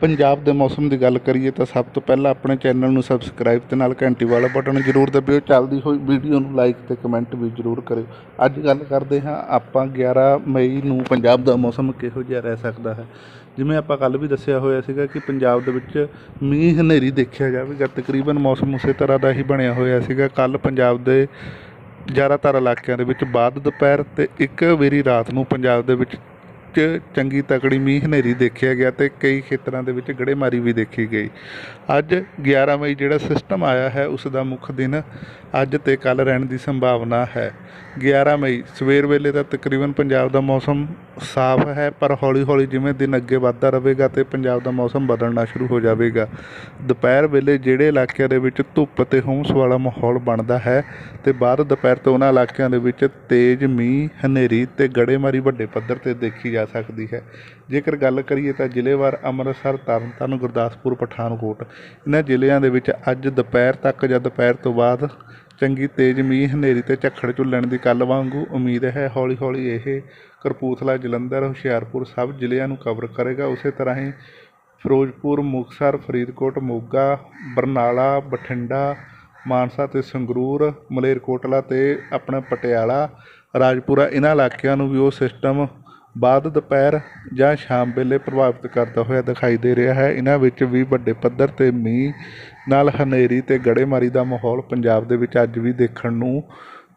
ਪੰਜਾਬ ਦੇ ਮੌਸਮ ਦੀ ਗੱਲ ਕਰੀਏ ਤਾਂ ਸਭ ਤੋਂ ਪਹਿਲਾਂ ਆਪਣੇ ਚੈਨਲ ਨੂੰ ਸਬਸਕ੍ਰਾਈਬ ਤੇ ਨਾਲ ਘੰਟੀ ਵਾਲਾ ਬਟਨ ਜ਼ਰੂਰ ਦਬਿਓ। ਚੱਲਦੀ ਹੋਈ ਵੀਡੀਓ ਨੂੰ ਲਾਈਕ ਤੇ ਕਮੈਂਟ ਵੀ ਜ਼ਰੂਰ ਕਰਿਓ। ਅੱਜ ਗੱਲ ਕਰਦੇ ਹਾਂ ਆਪਾਂ 11 ਮਈ ਨੂੰ ਪੰਜਾਬ ਦਾ ਮੌਸਮ ਕਿਹੋ ਜਿਹਾ ਰਹਿ ਸਕਦਾ ਹੈ। ਜਿਵੇਂ ਆਪਾਂ ਕੱਲ ਵੀ ਦੱਸਿਆ ਹੋਇਆ ਸੀਗਾ ਕਿ ਪੰਜਾਬ ਦੇ ਵਿੱਚ ਮੀਂਹ ਹਨੇਰੀ ਦੇਖਿਆ ਜਾਵੇਗਾ ਤਕਰੀਬਨ ਮੌਸਮ ਉਸੇ ਤਰ੍ਹਾਂ ਦਾ ਹੀ ਬਣਿਆ ਹੋਇਆ ਸੀਗਾ। ਕੱਲ ਪੰਜਾਬ ਦੇ ਜ਼ਿਆਦਾਤਰ ਇਲਾਕਿਆਂ ਦੇ ਵਿੱਚ ਬਾਅਦ ਦੁਪਹਿਰ ਤੇ ਇੱਕ ਵੇਰੀ ਰਾਤ ਨੂੰ ਪੰਜਾਬ ਦੇ ਵਿੱਚ ਚ ਚੰਗੀ ਤਕੜੀ ਮੀਂਹ ਹਨੇਰੀ ਦੇਖਿਆ ਗਿਆ ਅਤੇ ਕਈ ਖੇਤਰਾਂ ਦੇ ਵਿੱਚ ਗੜੇਮਾਰੀ ਵੀ ਦੇਖੀ ਗਈ। ਅੱਜ 11 ਮਈ ਜਿਹੜਾ ਸਿਸਟਮ ਆਇਆ ਹੈ, ਉਸ ਦਾ ਮੁੱਖ ਦਿਨ ਅੱਜ ਤੇ ਕੱਲ ਰਹਿਣ ਦੀ ਸੰਭਾਵਨਾ ਹੈ। 11 ਮਈ ਸਵੇਰ ਵੇਲੇ ਤਾਂ ਤਕਰੀਬਨ ਪੰਜਾਬ ਦਾ ਮੌਸਮ ਸਾਫ਼ ਹੈ, ਪਰ ਹੌਲੀ-ਹੌਲੀ ਜਿਵੇਂ ਦਿਨ ਅੱਗੇ ਵੱਧਦਾ ਰਹੇਗਾ ਅਤੇ ਪੰਜਾਬ ਦਾ ਮੌਸਮ ਬਦਲਣਾ ਸ਼ੁਰੂ ਹੋ ਜਾਵੇਗਾ। ਦੁਪਹਿਰ ਵੇਲੇ ਜਿਹੜੇ ਇਲਾਕਿਆਂ ਦੇ ਵਿੱਚ ਧੁੱਪ ਅਤੇ ਹੁੰਸ ਵਾਲਾ ਮਾਹੌਲ ਬਣਦਾ ਹੈ ਤੇ ਬਾਅਦ ਦੁਪਹਿਰ ਤੋਂ ਉਹਨਾਂ ਇਲਾਕਿਆਂ ਦੇ ਵਿੱਚ ਤੇਜ਼ ਮੀਂਹ, ਹਨੇਰੀ ਤੇ ਗੜੇਮਾਰੀ ਵੱਡੇ ਪੱਧਰ ਤੇ ਦੇਖੀ ਜਾ ਸਕਦੀ ਹੈ। ਜੇਕਰ ਗੱਲ ਕਰੀਏ ਤਾਂ ਜ਼ਿਲ੍ਹੇਵਾਰ ਅੰਮ੍ਰਿਤਸਰ, ਤਰਨਤਾਰਨ, ਗੁਰਦਾਸਪੁਰ, ਪਠਾਨਕੋਟ, ਇਹਨਾਂ ਜ਼ਿਲ੍ਹਿਆਂ ਦੇ ਵਿੱਚ ਅੱਜ ਦੁਪਹਿਰ ਤੱਕ ਜਾਂ ਦੁਪਹਿਰ ਤੋਂ ਬਾਅਦ ਚੰਗੀ ਤੇਜ਼ ਮੀਂਹ, ਹਨੇਰੀ ਤੇ ਝੱਖੜ ਝੁੱਲਣ ਦੀ ਕੱਲ ਵਾਂਗੂ ਉਮੀਦ ਹੈ। ਹੌਲੀ ਹੌਲੀ ਇਹ ਕਪੂਰਥਲਾ ਜਲੰਧਰ, ਹੁਸ਼ਿਆਰਪੁਰ ਸਭ ਜ਼ਿਲ੍ਹਿਆਂ ਨੂੰ ਕਵਰ ਕਰੇਗਾ। ਉਸੇ ਤਰ੍ਹਾਂ ਹੀ ਫਿਰੋਜ਼ਪੁਰ, ਮੁਕਤਸਰ, ਫਰੀਦਕੋਟ, ਮੋਗਾ, ਬਰਨਾਲਾ, ਬਠਿੰਡਾ, ਮਾਨਸਾ ਤੇ ਸੰਗਰੂਰ, ਮਲੇਰਕੋਟਲਾ ਤੇ ਆਪਣਾ ਪਟਿਆਲਾ, ਰਾਜਪੁਰਾ ਇਹਨਾਂ ਇਲਾਕਿਆਂ ਨੂੰ ਵੀ ਉਹ ਸਿਸਟਮ ਬਾਅਦ ਦੁਪਹਿਰ ਜਾਂ ਸ਼ਾਮ ਵੇਲੇ ਪ੍ਰਭਾਵਿਤ ਕਰਦਾ ਹੋਇਆ ਦਿਖਾਈ ਦੇ ਰਿਹਾ ਹੈ। ਇਹਨਾਂ ਵਿੱਚ ਵੀ ਵੱਡੇ ਪੱਧਰ ਤੇ ਮੀਂਹ ਨਾਲ ਹਨੇਰੀ ਤੇ ਗੜੇਮਾਰੀ ਦਾ ਮਾਹੌਲ ਪੰਜਾਬ ਦੇ ਵਿੱਚ ਅੱਜ ਵੀ ਦੇਖਣ ਨੂੰ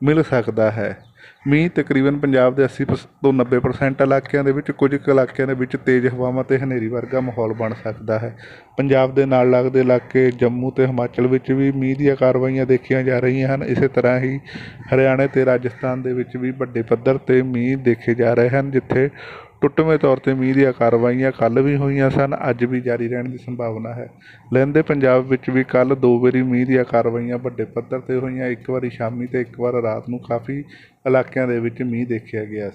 ਮਿਲ ਸਕਦਾ ਹੈ। ਮੀਂਹ ਤਕਰੀਬਨ ਪੰਜਾਬ ਦੇ 80 ਪਰਸ- ਤੋਂ 90% ਇਲਾਕਿਆਂ ਦੇ ਵਿੱਚ, ਕੁਝ ਕੁ ਇਲਾਕਿਆਂ ਦੇ ਵਿੱਚ ਤੇਜ਼ ਹਵਾਵਾਂ ਤੇ ਹਨੇਰੀ ਵਰਗਾ ਮਾਹੌਲ ਬਣ ਸਕਦਾ ਹੈ। ਪੰਜਾਬ ਦੇ ਨਾਲ ਲੱਗਦੇ ਇਲਾਕੇ ਜੰਮੂ ਤੇ ਹਿਮਾਚਲ ਵਿੱਚ ਵੀ ਮੀਂਹ ਦੀਆਂ ਕਾਰਵਾਈਆਂ ਦੇਖੀਆਂ ਜਾ ਰਹੀਆਂ ਹਨ। ਇਸੇ ਤਰ੍ਹਾਂ ਹੀ ਹਰਿਆਣਾ ਤੇ ਰਾਜਸਥਾਨ ਦੇ ਵਿੱਚ ਵੀ ਵੱਡੇ ਪੱਧਰ ਤੇ ਮੀਂਹ ਦੇਖੇ ਜਾ ਰਹੇ ਹਨ, ਜਿੱਥੇ ਟੁੱਟਵੇਂ ਤੌਰ ਤੇ ਮੀਂਹ ਦੀਆਂ ਕਾਰਵਾਈਆਂ ਕੱਲ ਵੀ ਹੋਈਆਂ ਸਨ, ਅੱਜ ਵੀ ਜਾਰੀ ਰਹਿਣ ਦੀ ਸੰਭਾਵਨਾ ਹੈ। ਲਹਿੰਦੇ ਪੰਜਾਬ ਵਿੱਚ ਵੀ ਕੱਲ ਦੋ ਵਾਰੀ ਮੀਂਹ ਦੀਆਂ ਕਾਰਵਾਈਆਂ ਵੱਡੇ ਪੱਧਰ ਤੇ ਹੋਈਆਂ, ਇੱਕ ਵਾਰੀ ਸ਼ਾਮੀ ਤੇ ਇੱਕ ਵਾਰ ਰਾਤ ਨੂੰ ਕਾਫੀ ਇਲਾਕਿਆਂ ਦੇ ਵਿੱਚ ਮੀਂਹ ਦੇਖਿਆ ਗਿਆ ਸੀ।